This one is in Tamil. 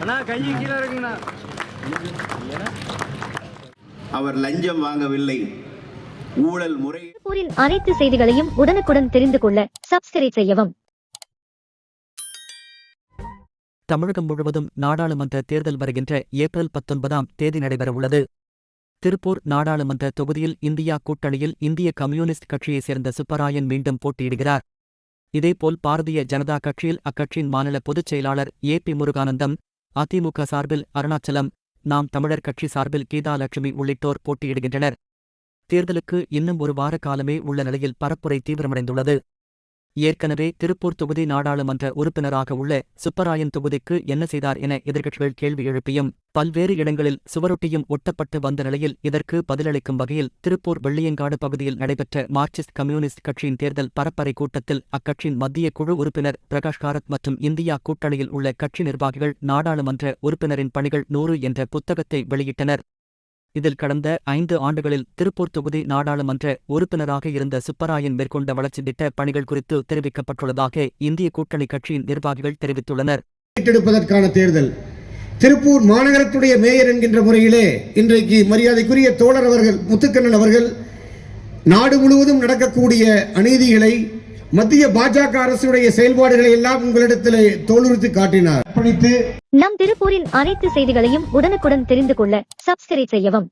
அண்ணா கை கீழே இருக்குண்ணா அவர் லஞ்சம் வாங்கவில்லை. ஊழல் முறை அனைத்து செய்திகளையும் உடனுக்குடன் தெரிந்து கொள்ள சப்ஸ்கிரைப் செய்யவும். தமிழகம் முழுவதும் நாடாளுமன்ற தேர்தல் வருகின்ற ஏப்ரல் பத்தொன்பதாம் தேதி நடைபெறவுள்ளது. திருப்பூர் நாடாளுமன்ற தொகுதியில் இந்தியா கூட்டணியில் இந்திய கம்யூனிஸ்ட் கட்சியைச் சேர்ந்த சுப்பராயன் மீண்டும் போட்டியிடுகிறார். இதேபோல் பாரதிய ஜனதா கட்சியில் அக்கட்சியின் மாநில பொதுச் செயலாளர் ஏ பி முருகானந்தம் அதிமுக சார்பில் அருணாச்சலம் நாம் தமிழர் கட்சி சார்பில் கீதாலட்சுமி உள்ளிட்டோர் போட்டியிடுகின்றனர். தேர்தலுக்கு இன்னும் ஒரு வார காலமே உள்ள நிலையில் பரப்புரை தீவிரமடைந்துள்ளது. ஏற்கனவே திருப்பூர் தொகுதி நாடாளுமன்ற உறுப்பினராக உள்ள சுப்பராயன் தொகுதிக்கு என்ன செய்தார் என எதிர்க்கட்சிகள் கேள்வி எழுப்பியும் பல்வேறு இடங்களில் சுவரொட்டியும் ஒட்டப்பட்டு வந்த நிலையில் இதற்கு பதிலளிக்கும் வகையில் திருப்பூர் வெள்ளியங்காடு பகுதியில் நடைபெற்ற மார்க்சிஸ்ட் கம்யூனிஸ்ட் கட்சியின் தேர்தல் பரப்பரை கூட்டத்தில் அக்கட்சியின் மத்திய குழு உறுப்பினர் பிரகாஷ் காரத் மற்றும் இந்தியா கூட்டணியில் உள்ள கட்சி நிர்வாகிகள் நாடாளுமன்ற உறுப்பினரின் பணிகள் நூறு என்ற புத்தகத்தை வெளியிட்டனர். இதில் கடந்த ஐந்து ஆண்டுகளில் திருப்பூர் தொகுதி நாடாளுமன்ற உறுப்பினராக இருந்த சுப்பராயன் மேற்கொண்ட வளர்ச்சி திட்ட பணிகள் குறித்து தெரிவிக்கப்பட்டுள்ளதாக இந்திய கூட்டணி கட்சியின் நிர்வாகிகள் தெரிவித்துள்ளனர். தேர்தல். திருப்பூர் மாநகரத்துடைய மேயர் என்கின்ற முறையிலே இன்றைக்கு மரியாதைக்குரிய தோழர் அவர்கள் முத்துக்கண்ணன் அவர்கள் நாடு முழுவதும் நடக்கக்கூடிய அநீதிகளை மத்திய பாஜக அரசுடைய செயல்பாடுகளை எல்லாம் உங்களிடத்திலே தோலுறுத்தி காட்டினார். நம் திருப்பூரின் அனைத்து செய்திகளையும் உடனுக்குடன் தெரிந்து கொள்ள சப்ஸ்கிரைப் செய்யவும்.